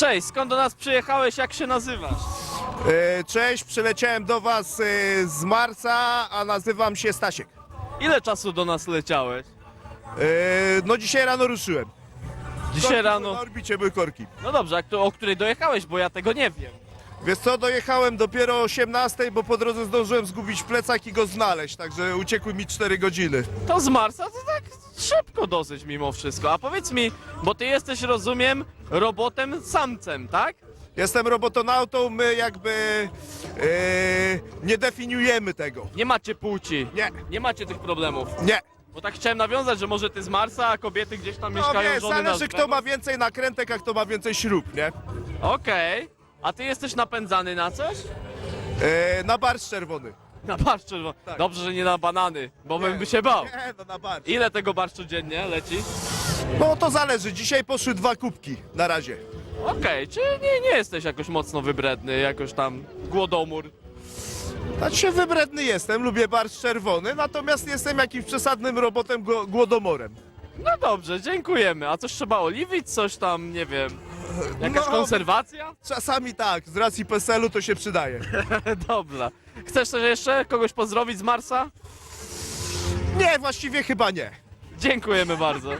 Cześć, skąd do nas przyjechałeś, jak się nazywasz? E, Cześć, przyleciałem do Was e, z marca, a nazywam się Stasiek. Ile czasu do nas leciałeś? E, No dzisiaj rano ruszyłem. Dzisiaj Korki, rano. Na orbicie były korki. No dobrze, a kto- o której dojechałeś, bo ja tego nie wiem. Wiesz co, dojechałem dopiero o 18, bo po drodze zdążyłem zgubić plecak i go znaleźć, także uciekły mi 4 godziny. To z Marsa to szybko dosyć mimo wszystko. A powiedz mi, bo ty jesteś, rozumiem, robotem samcem, tak? Jestem robotonautą, my jakby e, nie definiujemy tego. Nie macie płci. Nie, Nie macie tych problemów. nie. Bo tak chciałem nawiązać, że może ty z Marsa, a kobiety gdzieś tam No mieszkają wiesz, żony zależy na kto ma więcej nakrętek, a kto ma więcej śrub, nie? Okej. A ty jesteś napędzany na coś? E, Na barsz czerwony. Na barszcz czerwony. Tak. Dobrze, że nie na banany, bo bym by się bał. Nie, no na. Ile tego barszczu dziennie leci? No to zależy, dzisiaj poszły dwa kubki na razie. Okej, czyli nie, nie jesteś jakoś mocno wybredny, jakoś tam głodomór. Znaczy się wybredny jestem, lubię barsz czerwony, natomiast nie jestem jakimś przesadnym robotem gło- głodomorem. No dobrze, dziękujemy. A coś trzeba oliwić, coś tam, nie wiem, jakaś No. konserwacja? Czasami tak, z racji PESEL-u to się przydaje. Dobra. Chcesz też jeszcze kogoś pozdrowić z Marsa? Nie, właściwie chyba nie. Dziękujemy bardzo.